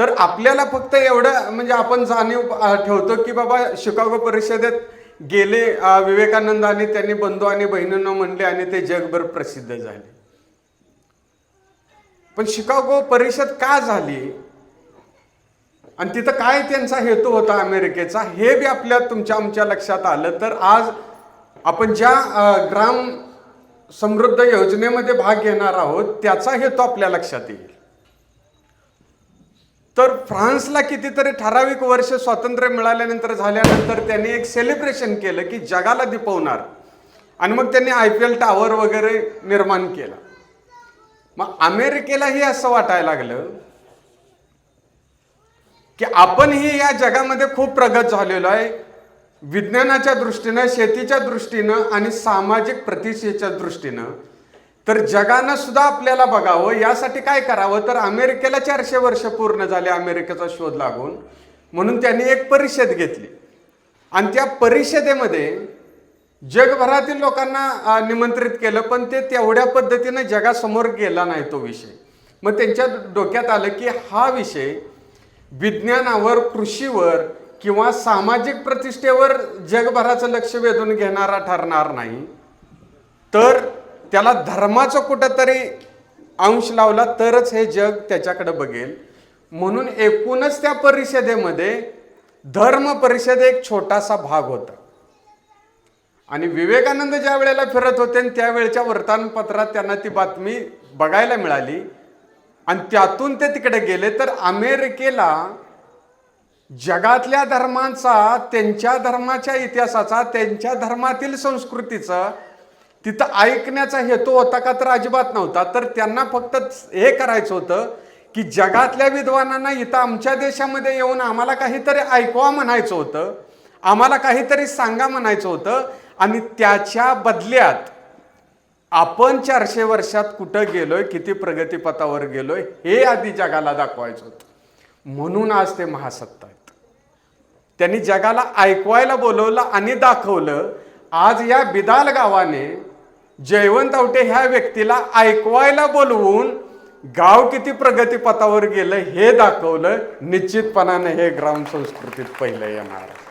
तर आपल्याला फक्त एवढं म्हणजे आपण जाणीव ठेवतो की बाबा शिकागो परिषदेत गेले विवेकानंद आणि त्यांनी बंधू आणि बहिणींना म्हणले आणि ते जगभर प्रसिद्ध झाले. पण शिकागो परिषद का झाली? आणि तिथं काय त्यांचा हेतू होता अमेरिकेचा हे बी आपल्या तुमच्या आमच्या लक्षात आलं. तर आज आपण ज्या ग्राम समृद्ध योजनेमध्ये भाग घेणार आहोत त्याचा हेतू आपल्या लक्षात येईल. तर फ्रान्सला कितीतरी ठराविक वर्ष स्वातंत्र्य मिळाल्यानंतर झाल्यानंतर त्यांनी एक सेलिब्रेशन केलं की जगाला दिपवणार. आणि मग त्यांनी आय पी एल टावर वगैरे निर्माण केला. मग अमेरिकेलाही असं वाटायला लागलं की आपणही या जगामध्ये खूप प्रगत झालेलो आहे. विज्ञानाच्या दृष्टीनं शेतीच्या दृष्टीनं आणि सामाजिक प्रतिष्ठेच्या दृष्टीनं तर जगानं सुद्धा आपल्याला बघावं यासाठी काय करावं? तर अमेरिकेला चारशे वर्ष पूर्ण झाले अमेरिकेचा शोध लागून. म्हणून त्यांनी एक परिषद घेतली. आणि त्या परिषदेमध्ये जगभरातील लोकांना निमंत्रित केलं पण ते तेवढ्या पद्धतीनं जगासमोर गेला नाही तो विषय. मग त्यांच्या डोक्यात आलं की हा विषय विज्ञानावर कृषीवर किंवा सामाजिक प्रतिष्ठेवर जगभराचं लक्ष वेधून घेणारा ठरणार नाही. तर त्याला धर्माचं कुठंतरी अंश लावला तरच हे जग त्याच्याकडे बघेल. म्हणून एकूणच त्या परिषदेमध्ये धर्म परिषद एक छोटासा भाग होता. आणि विवेकानंद ज्या वेळेला फिरत होते आणि त्यावेळच्या वर्तमानपत्रात त्यांना ती बातमी बघायला मिळाली. आणि त्यातून ते तिकडे गेले. तर अमेरिकेला जगातल्या धर्मांचा त्यांच्या धर्माच्या इतिहासाचा त्यांच्या धर्मातील संस्कृतीचा तिथं ऐकण्याचा हेतू होता का तर अजिबात नव्हता. तर त्यांना फक्त हे करायचं होतं की जगातल्या विद्वानांना इथं आमच्या देशामध्ये येऊन आम्हाला काहीतरी ऐकवा म्हणायचं होतं आम्हाला काहीतरी सांगा म्हणायचं होतं आणि त्याच्या बदल्यात आपण चारशे वर्षात कुठं गेलोय किती प्रगतीपथावर गेलोय हे आधी जगाला दाखवायचं होतं. म्हणून आज ते महासत्ता आहेत. त्यांनी जगाला ऐकवायला बोलवलं आणि दाखवलं आज या बिदाल गावाने जयवंत आवटे ह्या व्यक्तीला ऐकवायला बोलवून गाव किती प्रगतीपथावर गेलं हे दाखवलं निश्चितपणाने हे ग्राम संस्कृतीत पहिलं येणार. आहे